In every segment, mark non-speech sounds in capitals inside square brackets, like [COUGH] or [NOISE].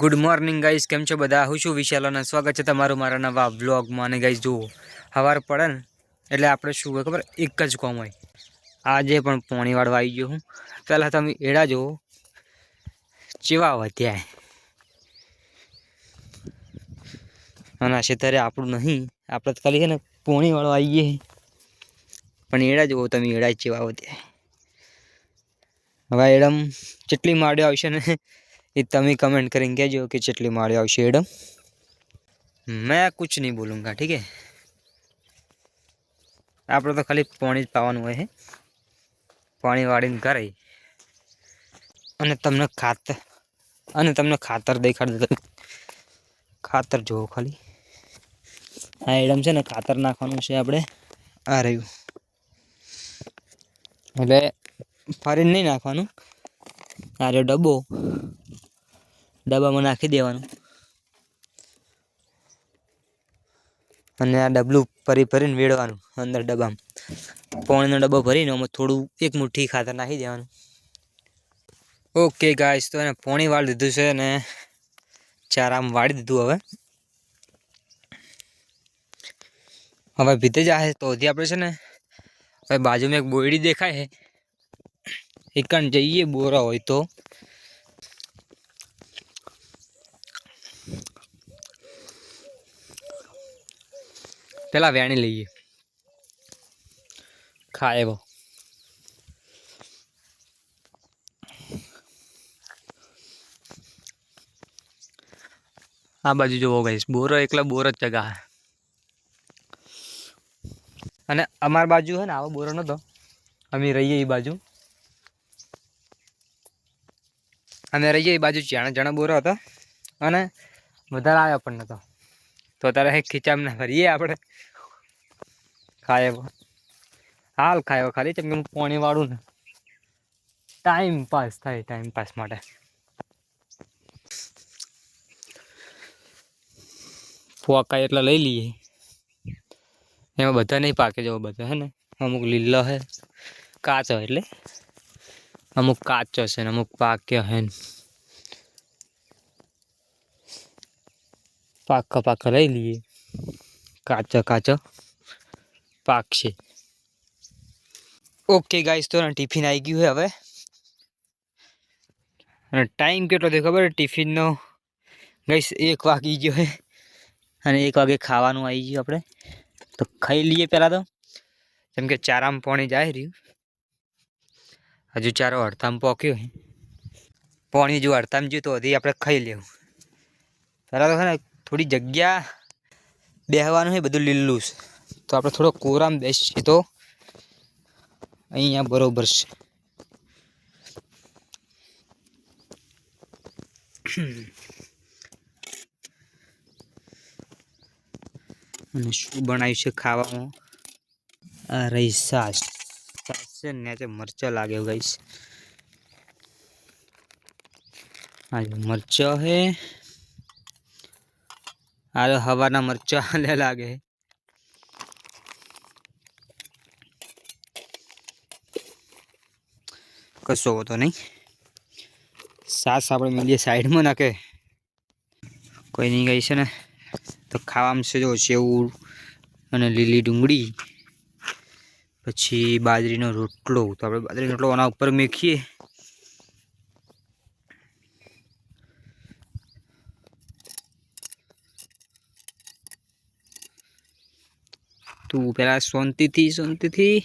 Good morning guys કેમ છો બધા? હું છું વિશાલ અને સ્વાગત છે તમારું મારા નવા બ્લોગમાં અને ગાઈઝ જુઓ સવાર પડે ને, એટલે આપણે શું હોય ખબર? એક જ કોમ હોય. આજે પણ પોણી વાળવા આવી ગયો હું. પહેલાં તમે એડા જુઓ. ચેવા વધ્યા અને આ ખેતરે આપણું નહીં. આપણે તો ખાલી છે ને પોણી વાળવા આવી ગઈએ પણ એડા જુઓ, તમે એડા ચેવા વધ્યા હવે એડમ જેટલી માડ્યો આવશે ને? એ તમે કમેન્ટ કરીને કહેજો કે જેટલી માળી આવશે એડમ મેં કુછ નહીં બોલુંગા, ઠીક આપણે તો ખાલી પાણી જ પાવાનું હોય હે. પાણી વાળીને કરે અને તમને ખાતર, અને તમને ખાતર દેખાડ ખાતર જુઓ ખાલી. આ એડમ છે ને, ખાતર નાખવાનું છે આપણે આ રહ્યું. એટલે ફરીને નહીં નાખવાનું. આ રહ્યો ડબ્બો. ડબ્બામાં નાખી દેવાનું. અને આ ડબલું ફરી ફરીને વેડવાનું અંદર ડબ્બામાં. પોણીનો ડબ્બો ભરીને આમાં થોડું એક મુઠ્ઠી ખાતર નાખી દેવાનું. ઓકે ગાઈસ તો એને પોણી વાળી દીધું છે અને ચારામ વાળી દીધું હવે. હવે ભીતે જાય તો હજી આપણે છે ને, હવે બાજુમાં એક બોયડી દેખાય છે. એકણ જઈએ બોરા હોય તો. પેલા વેણી લઈએ. ખા એવો. આ બાજુ જોવો ગઈશ બોરો એકલા બોર જ ચગા અને અમાર બાજુ હે ને આવો બોરો નતો. અમે રહીએ એ બાજુ. અમે રહીએ એ બાજુ જાણે જણા બોરો હતો. અને વધારે આવ્યો પણ નતો. તો તારે ખીચામ ના ભરીએ આપણે. ખાય હાલ ખાયો ખાલી કેમ કે હું પાણી વાળું ને ટાઈમ પાસ થાય ટાઈમ પાસ માટે. ફોકા એટલા લઈ લઈએ. એમાં બધા નહીં પાકે જવો બધા હે ને. અમુક લીલો હે કાચો એટલે. અમુક કાચો છે ને, અમુક પાક્યો હે ને. પાકા પાકા લઈ લઈએ. કાચો કાચો પાકશે ઓકે ગાઈસ તો ટિફિન આવી ગયું છે હવે. અને ટાઈમ કેટલો થયો ખબર ટિફિનનો ગાઈસ એક વાગી ગયો છે. અને એક વાગે ખાવાનું આવી ગયું આપણે. તો ખાઈ લઈએ પહેલાં તો. કેમ કે ચારામાં પાણી જાય રહ્યું. હજુ ચારો અડધામાં પોક્યો છે. પાણી જો અડધામાં જ્યું તો હજી આપણે ખાઈ લેવું. પહેલાં તો છે ને થોડી જગ્યા બેહવાનું છે, બધું લીલું છે. તો આપણે થોડો કોરામ બેસીએ તો અહીંયા બરોબર છે. અને શું બનાવ્યું છે ખાવામાં? આ રહી સાસ. સાસ છે ને મરચાં લાગે ગઈશ આ મરચાં હે આ હવાના મરચાં લાગે. કશો હોતો નહીં. સાસ આપણે મળીએ સાઈડમાં નાખે. કોઈ નહીં ગઈ છે ને, તો ખાવામાં છે જો સેવું અને લીલી ડુંગળી, પછી બાજરીનો રોટલો. તો આપણે બાજરીનો રોટલો આના ઉપર મેખીએ. તું પેલા શાંતિથી શાંતિથી.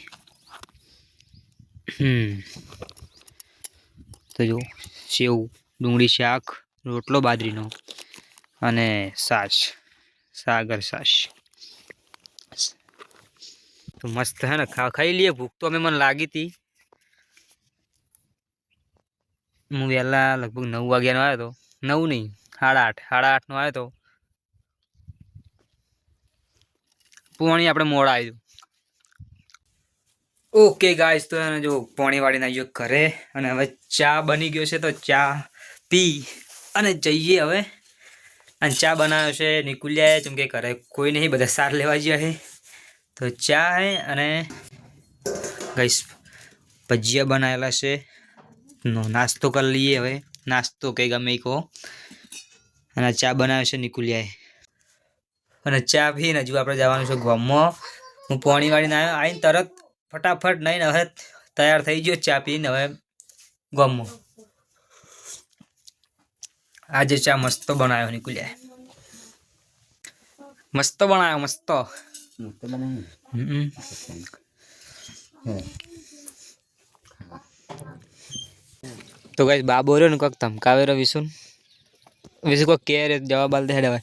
તો જો, સેવ, ડુંગળી, શાક, રોટલો, બાજરીનો અને સાસ, સાગર સાસ. તો મસ્ત હે ને ખાઈ લઈએ. ભૂખ તો અમે, મને લાગી હતી. હું વહેલા લગભગ નવ વાગ્યાનો આવ્યો હતો નવ નહીં, સાડા આઠ, સાડા આઠનો આવ્યો હતો પોણી આપણે મોડા આવ્યું ઓકે ગાઈસ તો એને જો પોણી વાળીને આવ્યો ઘરે. અને હવે ચા બની ગયો છે, તો ચા પી. અને જઈએ હવે. અને ચા બનાવ્યો છે નિકુલ્યાએ જેમ કે ઘરે કોઈ નહીં, બધા સાર લેવા ગયા છે તો ચા હે અને ગઈશ ભજીયા બનાવેલા છે. નો નાસ્તો કરી લઈએ હવે. નાસ્તો કંઈ ગમે કહો. અને ચા બનાવે છે નિકુલિયાએ. અને ચા પીને હજુ આપણે જવાનું છે ગામમાં. હું પોણી વાળીને આવ્યો આવીને તરત ફટાફટ નહીં હવે તૈયાર થઈ ગયો ચા પીને હવે ગામમાં. આજે ચા મસ્ત બનાવ્યો નીકળ્યા મસ્ત બનાવ્યો મસ્ત. તો કઈ બાબો રહ્યો ને કોક ધમકાવે રહ્યો વિશુન. વિશુ કોક કે જવાબ આલ દે હવે.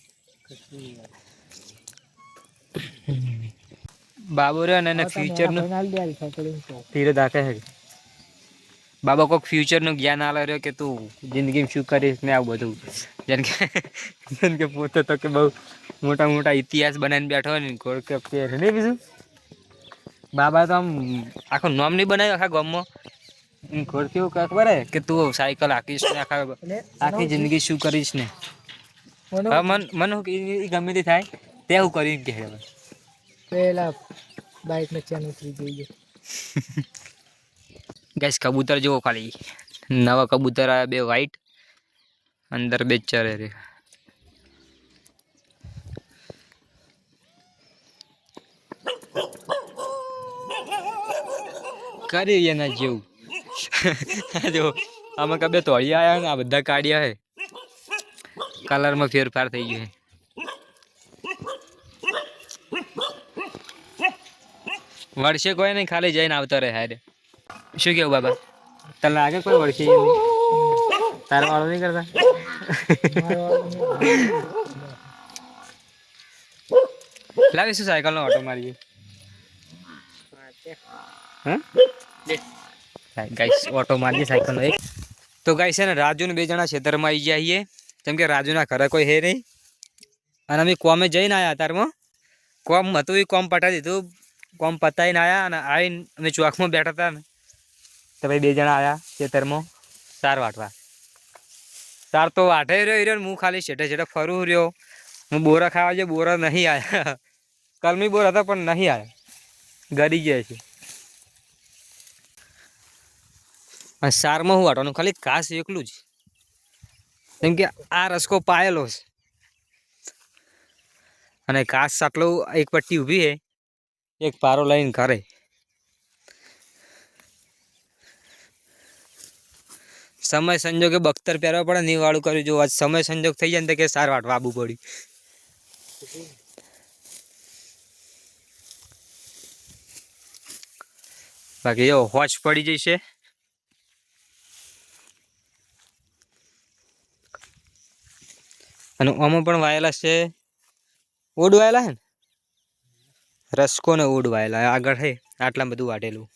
બાબો રહ્યો ને એને ધીરે દાખે છે બાબા કોક ફ્યુચરનું જ્ઞાન આલે રહ્યો કે તું જિંદગીમાં શું કરીશ ને આવું બધું. જેમ કે જેમ કે પોતે તો કે બહુ મોટા મોટા ઇતિહાસ બનાવીને બેઠો ને ગોળ કે નહીં બીજું. બાબા તો આમ આખું નામ નહીં બનાવ્યું આખા ગામમાં. કાંક કે તું સાયકલ આખીશ ને આખા આખી જિંદગી શું કરીશ ને. મન મન કે ગમે તે થાય તે હું કરીને કે પેલા બાઇક ને ચેન ઉતરી જઈએ ગેસ કબૂતર જુઓ ખાલી. નવા કબૂતર આવ્યા, બે વ્હાઈટ અંદર બે ચરે રે. કરી એના જેવું. [LAUGHS] જો, આમાં કબે તોડી આવ્યા ને, આ બધા કાઢ્યા હે કલરમાં ફેરફાર થઈ ગયો હે વર્ષે કોઈ નહીં ખાલી જઈને આવતો રહે હારે. શું કેવું બાબા? તને લાગે કોઈ વર્ષે તારા વાળો નહીં કરતા? લાવે શું સાયકલ નો ઓટો મારી હા? ગાઈસ ઓટો મારીએ સાયકલ નો એક. તો ગાઈસ છે ને રાજુ ને બે જણા ખેતરમાં આવી જઈએ કેમ કે રાજુના ઘરે કોઈ હે નહીં. અને અમે કોમે જઈને આવ્યા તારમાં. કોમ હતું એ કોમ પટાવી દીધું. કોમ પતાવીને આવ્યા અને આવીને અમે ચોકમાં બેઠા હતા ને તો ભાઈ બે જણા આવ્યા ખેતરમાં. સાર વાટવા. સાર તો વાટે રહ્યો રહ્યો હું ખાલી છેટે છેટે ફરું રહ્યો. હું બોરા ખાવા જે બોરા નહીં આવ્યા કલમી બોર હતા પણ નહીં આવ્યા ગરી ગયા છે. સારમાં હું વાટવાનું? ખાલી ઘાસ એકલું જ. કેમ કે આ રસકો પાયેલો છે. અને ઘાસ આટલું એક પટ્ટી ઊભી છે. એક પારો લઈને ઘરે. સમય સંજોગે બખ્તર પહેરવા પડે ને કર્યું જો આજ સમય સંજોગ થઈ જાય ને તો કે સાર વાટ વાબુ પડ્યું. બાકી જો, હોચ પડી જશે અને આમાં પણ વાયેલા છે. ઓડ વાયેલા છે ને? રસકો ઉડવાયેલા. આગળ હે આટલા બધું વાટેલું.